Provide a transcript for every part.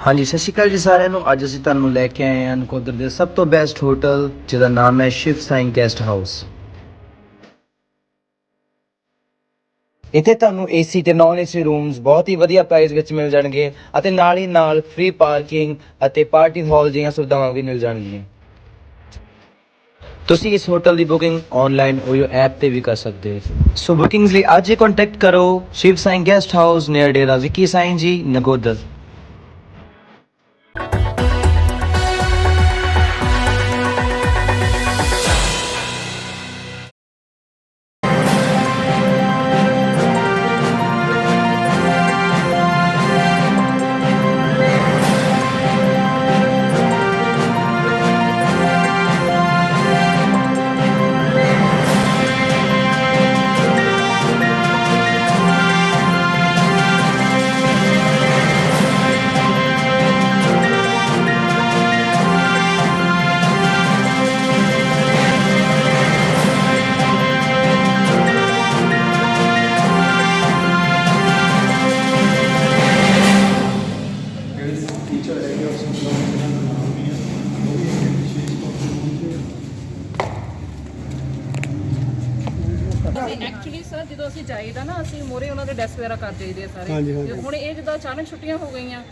ਹਾਂਜੀ, ਸਤਿ ਸ਼੍ਰੀ ਅਕਾਲ ਜੀ ਸਾਰਿਆਂ ਨੂੰ। ਅੱਜ ਅਸੀਂ ਤੁਹਾਨੂੰ ਲੈ ਕੇ ਆਏ ਹਾਂ ਨਕੋਦਰ ਦੇ ਸਭ ਤੋਂ ਬੈਸਟ ਹੋਟਲ ਜਿਹਦਾ ਨਾਮ ਹੈ ਸ਼ਿਵ ਸਾਈਂ ਗੈਸਟ ਹਾਊਸ ਇੱਥੇ ਤੁਹਾਨੂੰ ਏਸੀ ਤੇ ਨਾਨ ਏਸੀ ਰੂਮਸ ਬਹੁਤ ਹੀ ਵਧੀਆ ਪ੍ਰਾਈਸ ਵਿੱਚ ਮਿਲ ਜਾਣਗੇ ਅਤੇ ਨਾਲ ਹੀ ਨਾਲ ਫ੍ਰੀ ਪਾਰਕਿੰਗ ਅਤੇ ਪਾਰਟੀ ਹਾਲ ਜਿਹੀਆਂ ਸੁਵਿਧਾਵਾਂ ਵੀ ਮਿਲ ਜਾਣਗੀਆਂ। ਤੁਸੀਂ ਇਸ ਹੋਟਲ ਦੀ ਬੁਕਿੰਗ ਆਨਲਾਈਨ OYO ਐਪ ਤੇ ਵੀ ਕਰ ਸਕਦੇ ਹੋ। ਸੋ ਬੁਕਿੰਗਸ ਲਈ ਅੱਜ ਹੀ ਕੰਟੈਕਟ ਕਰੋ Shiv Sai guest house near Dera Vicky Sai ji Nakodar actually sir ਜਦੋਂ ਅਸੀਂ ਜਾਈਦਾ ਨਾ ਅਸੀਂ ਮੋਰੇ ਉਹਨਾਂ ਦੇ ਡੈਸਕ ਵਗੈਰਾ ਕਰ ਜਾਈਦੇ ਆ ਸਾਰੇ। ਹਾਂਜੀ, ਹਾਂਜੀ। ਤੇ ਹੁਣ ਇਹ ਜਿੱਦਾਂ ਅਚਾਨਕ ਛੁੱਟੀਆਂ ਹੋ ਗਈਆਂ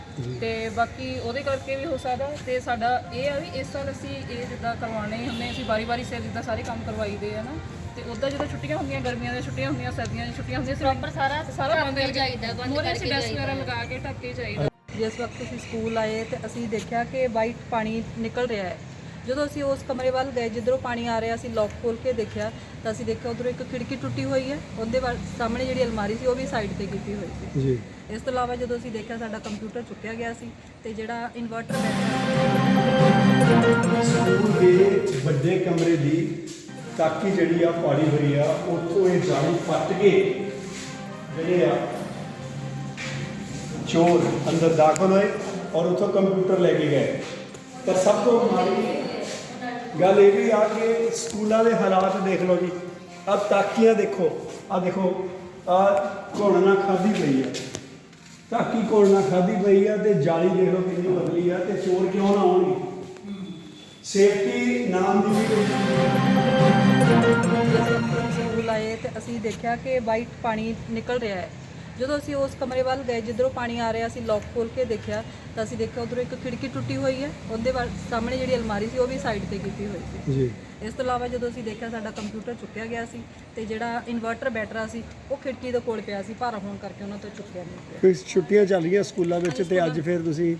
ਤੇ ਬਾਕੀ ਉਹਦੇ ਕਰਕੇ ਵੀ ਹੋ ਸਕਦਾ ਤੇ ਸਾਡਾ ਇਹ ਆ ਵੀ ਇਸ ਸਾਲ ਅਸੀਂ ਇਹ ਜਿੱਦਾਂ ਕਰਵਾਉਣੇ ਹੁੰਦੇ ਅਸੀਂ ਵਾਰੀ-ਵਾਰੀ ਸੇ ਜਿੱਦਾਂ ਸਾਰੇ ਕੰਮ ਕਰਵਾਈਦੇ ਆ ਨਾ। ਤੇ ਉਦਾਂ ਜਦੋਂ ਛੁੱਟੀਆਂ ਹੁੰਦੀਆਂ ਗਰਮੀਆਂ ਦੀਆਂ ਛੁੱਟੀਆਂ ਹੁੰਦੀਆਂ ਸਰਦੀਆਂ ਦੀਆਂ ਛੁੱਟੀਆਂ ਹੁੰਦੀਆਂ ਪ੍ਰੋਪਰ ਸਾਰਾ ਸਾਰਾ ਬੰਦ ਕਰਕੇ ਜਾਈਦਾ ਬੰਦ ਕਰਕੇ ਡੈਸਕ ਵਗੈਰਾ ਲਗਾ ਕੇ ਢੱਕ ਕੇ ਜਾਈਦਾ। ਜਿਸ ਵਕਤ ਅਸੀਂ ਸਕੂਲ ਆਏ ਤੇ ਅਸੀਂ ਦੇਖਿਆ ਕਿ ਵਾਈਟ ਪਾਣੀ ਨਿਕਲ ਰਿਹਾ ਹੈ। ਜਦੋਂ ਅਸੀਂ ਉਸ ਕਮਰੇ ਵੱਲ ਗਏ ਜਿੱਧਰੋਂ ਪਾਣੀ ਆ ਰਿਹਾ ਸੀ ਲੌਕ ਖੋਲ ਕੇ ਦੇਖਿਆ ਤਾਂ ਅਸੀਂ ਦੇਖਿਆ ਉਧਰੋਂ ਇੱਕ ਖਿੜਕੀ ਟੁੱਟੀ ਹੋਈ ਹੈ। ਉਹਦੇ ਵੱਲ ਸਾਹਮਣੇ ਜਿਹੜੀ ਅਲਮਾਰੀ ਸੀ ਉਹ ਵੀ ਸਾਈਡ ਤੇ ਕੀਤੀ ਹੋਈ ਸੀ। ਜੀ। ਇਸ ਤੋਂ ਇਲਾਵਾ ਜਦੋਂ ਅਸੀਂ ਦੇਖਿਆ ਸਾਡਾ ਕੰਪਿਊਟਰ ਚੁੱਕਿਆ ਗਿਆ ਸੀ ਤੇ ਜਿਹੜਾ ਇਨਵਰਟਰ ਸਕੂਲ ਦੇ ਵੱਡੇ ਕਮਰੇ ਦੀ ਤਾਕੀ ਜਿਹੜੀ ਆ ਪਾੜੀ ਹੋਈ ਆ ਉੱਥੋਂ ਇਹ ਜਾਲੀ ਪੱਟ ਕੇ ਜਿਹੜੇ ਆ ਚੋਰ ਅੰਦਰ ਦਾਖਲ ਹੋਏ ਔਰ ਉੱਥੋਂ ਕੰਪਿਊਟਰ ਲੈ ਕੇ ਗਏ। ਪਰ ਸਭ ਤੋਂ ਮਾੜੀ ਗੱਲ ਇਹ ਵੀ ਆ ਕਿ ਸਕੂਲਾਂ ਦੇ ਹਾਲਾਤ ਦੇਖ ਲਓ ਜੀ। ਆ ਤਾਕੀਆਂ ਦੇਖੋ ਆ ਦੇਖੋ ਆ ਘੋੜਨਾ ਖਾਦੀ ਪਈ ਆ। ਤਾਕੀ ਘੋੜਨਾ ਖਾਦੀ ਪਈ ਆ ਤੇ ਜਾਲੀ ਦੇਖ ਲਓ ਕਿੰਨੀ ਬਦਲੀ ਆ ਤੇ ਚੋਰ ਕਿਉਂ ਨਾ ਆਉਣਗੇ ਸੇਫਟੀ ਨਾਮ ਦੀ ਵੀ ਸਕੂਲ ਆਏ ਤੇ ਅਸੀਂ ਦੇਖਿਆ ਕਿ ਵਾਈਟ ਪਾਣੀ ਨਿਕਲ ਰਿਹਾ ਹੈ। ਜਦੋਂ ਅਸੀਂ ਉਸ ਕਮਰੇ ਵੱਲ ਗਏ ਜਿੱਧਰੋਂ ਪਾਣੀ ਆ ਰਿਹਾ ਸੀ ਲੌਕ ਖੋਲ ਕੇ ਦੇਖਿਆ ਤਾਂ ਅਸੀਂ ਦੇਖਿਆ ਉਧਰੋਂ ਇੱਕ ਖਿੜਕੀ ਟੁੱਟੀ ਹੋਈ ਹੈ। ਉਹਦੇ ਵੱਲ ਸਾਹਮਣੇ ਜਿਹੜੀ ਅਲਮਾਰੀ ਸੀ ਉਹ ਵੀ ਸਾਈਡ ਤੇ ਕੀਤੀ ਹੋਈ ਸੀ। ਜੀ। ਇਸ ਤੋਂ ਇਲਾਵਾ ਜਦੋਂ ਅਸੀਂ ਦੇਖਿਆ ਸਾਡਾ ਕੰਪਿਊਟਰ ਚੁੱਕਿਆ ਗਿਆ ਸੀ ਤੇ ਜਿਹੜਾ ਇਨਵਰਟਰ ਬੈਟਰਾ ਸੀ ਉਹ ਖਿੜਕੀ ਦੇ ਕੋਲ ਪਿਆ ਸੀ ਭਾਰਾ ਹੋਣ ਕਰਕੇ ਉਹਨਾਂ ਤੋਂ ਚੁੱਕਿਆ ਨਹੀਂ ਗਿਆ ਛੁੱਟੀਆਂ ਚੱਲ ਰਹੀਆਂ ਸਕੂਲਾਂ ਵਿੱਚ ਤੇ ਅੱਜ ਫਿਰ ਤੁਸੀਂ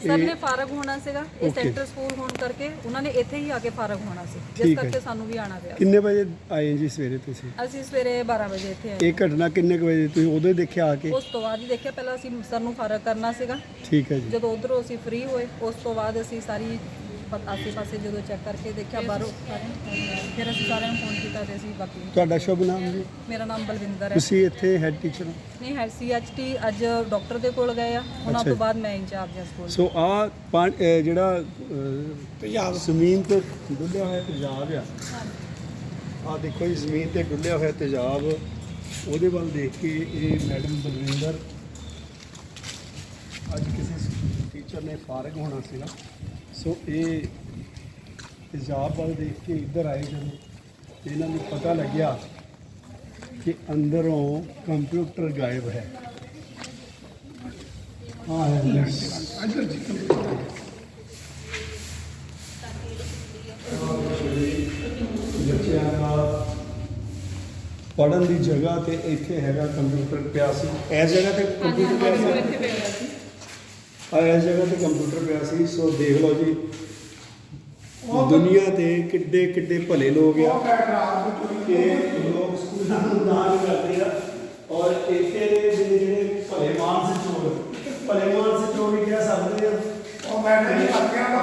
ਸਰ ਨੇ ਫਾਰਗ ਹੋਣਾ ਸੀਗਾ ਇਹ Okay. ਸੈਂਟਰ ਸਕੂਲ ਹੋਣ ਕਰਕੇ ਉਹਨਾਂ ਨੇ ਇੱਥੇ ਹੀ ਆ ਕੇ ਫਾਰਗ ਹੋਣਾ ਸੀ ਜਿਸ ਠੀਕ ਹੈ। ਕਰਕੇ ਸਾਨੂੰ ਵੀ ਆਣਾ ਪਿਆ। ਕਿੰਨੇ ਵਜੇ ਆਏ ਜੀ ਸਵੇਰੇ ਤੁਸੀਂ? ਅਸੀਂ ਸਵੇਰੇ 12 ਵਜੇ ਇੱਥੇ ਆਏ। ਇਹ ਘਟਨਾ ਕਿੰਨੇ ਕੁ ਵਜੇ ਤੁਸੀਂ ਉਦੋਂ ਹੀ ਦੇਖਿਆ ਆ ਕੇ? ਉਸ ਤੋਂ ਬਾਅਦ ਹੀ ਦੇਖਿਆ ਪਹਿਲਾਂ ਅਸੀਂ ਸਰ ਨੂੰ ਫਾਰਗ ਕਰਨਾ ਸੀਗਾ। ਠੀਕ ਹੈ ਜੀ। ਜਦੋਂ ਉਧਰੋਂ ਅਸੀਂ ਫ੍ਰੀ ਹੋਏ ਉਸ ਤੋਂ ਬਾਅਦ ਅਸੀਂ ਸਾਰੀ ਪ- ਆਸੇ-ਪਾਸੇ ਜਦੋਂ ਚੈੱਕ ਕਰਕੇ ਦੇਖਿਆ ਬਾਹਰੋਂ ਫਿਰ ਅਸੀਂ ਸਾਰਿਆਂ ਨੂੰ ਫੋਨ ਕੀਤਾ ਤੇ ਅਸੀਂ ਬਾਕੀ ਤੁਹਾਡਾ ਸ਼ੁਭ ਨਾਮ ਜੀ? ਮੇਰਾ ਨਾਮ ਬਲਵਿੰਦਰ ਹੈ। ਤੁਸੀਂ ਇੱਥੇ ਹੈਡ ਟੀਚਰ ਹੋ? ਨਹੀਂ ਹੈ ਸੀਐਚਟੀ ਅੱਜ ਡਾਕਟਰ ਦੇ ਕੋਲ ਗਏ ਆ। ਉਹਨਾਂ ਤੋਂ। ਬਾਅਦ ਮੈਂ ਇੰਚਾਰਜ ਹਾਂ ਸਕੂਲ ਸੋ ਆ ਜਿਹੜਾ ਪੰਜਾਬ। ਜ਼ਮੀਨ ਤੇ ਡੁੱਲਿਆ ਹੋਇਆ ਤੇਜ਼ਾਬ ਆ। ਆ ਦੇਖੋ ਜੀ ਜ਼ਮੀਨ ਤੇ ਡੁੱਲਿਆ ਹੋਇਆ ਤੇਜ਼ਾਬ। ਉਹਦੇ ਵੱਲ ਦੇਖ ਕੇ ਇਹ ਮੈਡਮ ਬਲਵਿੰਦਰ। ਅੱਜ ਕਿਸੇ ਟੀਚਰ ਨੇ ਫਾਰਗ ਹੋਣਾ ਸੀਗਾ। ਸੋ ਇਹ ਤੇਜ਼ਾਬ ਵੱਲ ਦੇਖ ਕੇ ਇੱਧਰ ਆਏ ਜਦੋਂ ਇਹਨਾਂ ਨੂੰ ਪਤਾ ਲੱਗਿਆ ਕਿ ਅੰਦਰੋਂ ਕੰਪਿਊਟਰ ਗਾਇਬ ਹੈ। ਹਾਂ ਹੈ ਬੱਚਿਆਂ ਦਾ ਪੜਨ ਦੀ ਜਗ੍ਹਾ ਤੇ ਇੱਥੇ ਹੈਗਾ ਕੰਪਿਊਟਰ ਪਿਆ ਸੀ। ਇਸ ਜਗ੍ਹਾ ਤੇ ਕੰਪਿਊਟਰ ਪਿਆ ਸੀ? ਆ ਇਸ ਜਗ੍ਹਾ ਤੇ ਕੰਪਿਊਟਰ ਪਿਆ ਸੀ ਸੋ ਦੇਖ ਲਓ ਜੀ। ਦੁਨੀਆ ਤੇ ਕਿੱਡੇ ਕਿੱਡੇ ਭਲੇ ਲੋਕ ਆ। ਕਿ ਲੋਕ ਸਕੂਲਾਂ ਨੂੰ ਦਾਨ ਕਰਦੇ ਆ। ਔਰ ਇੱਥੇ ਦੇ ਜਿਹੜੇ ਜਿਹੜੇ ਭਲੇ ਮਾਨਸ ਚੋਰ ਭਲੇ ਮਾਨਸ ਚੋਰ ਵੀ ਕਹਿ ਸਕਦੇ ਆ। ਉਹ ਮੈਂ ਨਹੀਂ ਹੱਥਿਆਂ ਦਾ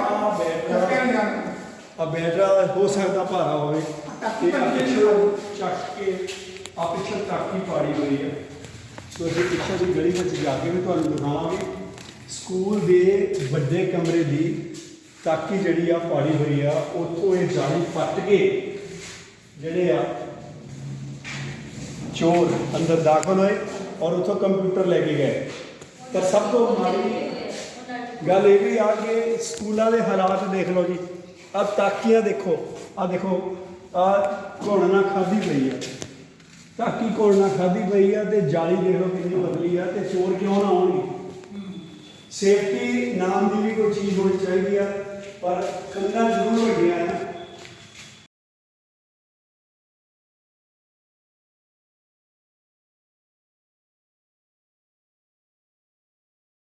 ਆ। ਬੈਟਰਾ ਆ ਹੋ ਸਕਦਾ ਭਾਰਾ ਹੋਵੇ। ਤੇ ਆ ਪਿੱਛੋਂ ਚੱਕ ਕੇ ਆ ਪਿੱਛੋਂ ਪਾੜੀ ਹੋਈ ਹੈ ਸੋ ਅਸੀਂ ਪਿੱਛੇ ਦੀ ਗਲੀ ਵਿੱਚ ਜਾ ਕੇ ਵੀ ਤੁਹਾਨੂੰ ਦਿਖਾਵਾਂਗੇ। ਸਕੂਲ ਦੇ ਵੱਡੇ ਕਮਰੇ ਦੀ ਤਾਕੀ ਜਿਹੜੀ ਆ ਪਾੜੀ ਹੋਈ ਆ, ਉੱਥੋਂ ਇਹ ਜਾਲੀ ਫੱਟ ਕੇ ਜਿਹੜੇ ਆ ਚੋਰ ਅੰਦਰ ਦਾਖਲ ਹੋਏ ਔਰ ਉੱਥੋਂ ਕੰਪਿਊਟਰ ਲੈ ਕੇ ਗਏ। ਤਾਂ ਸਭ ਤੋਂ ਮਾੜੀ ਗੱਲ ਇਹ ਵੀ ਆ ਕਿ ਸਕੂਲਾਂ ਦੇ ਹਾਲਾਤ ਦੇਖ ਲਓ ਜੀ ਆ ਤਾਕੀਆਂ ਦੇਖੋ ਆ ਦੇਖੋ ਆ ਘੋੜਨਾ ਖਾਦੀ ਪਈ ਆ। ਤਾਕੀ ਘੋੜਨਾ ਖਾਦੀ ਪਈ ਆ ਤੇ ਜਾਲੀ ਦੇਖੋ ਕਿੰਨੀ ਬਦਲੀ ਆ ਤੇ ਚੋਰ ਕਿਉਂ ਨਾ ਆਉਣਗੇ ਸੇਫਟੀ ਨਾਮ ਦੀ ਵੀ ਕੋਈ ਚੀਜ਼ ਹੋਣੀ ਚਾਹੀਦੀ ਆ ਪਰ ਕੰਨਾਂ ਜ਼ਰੂਰ ਵੱਡੀਆਂ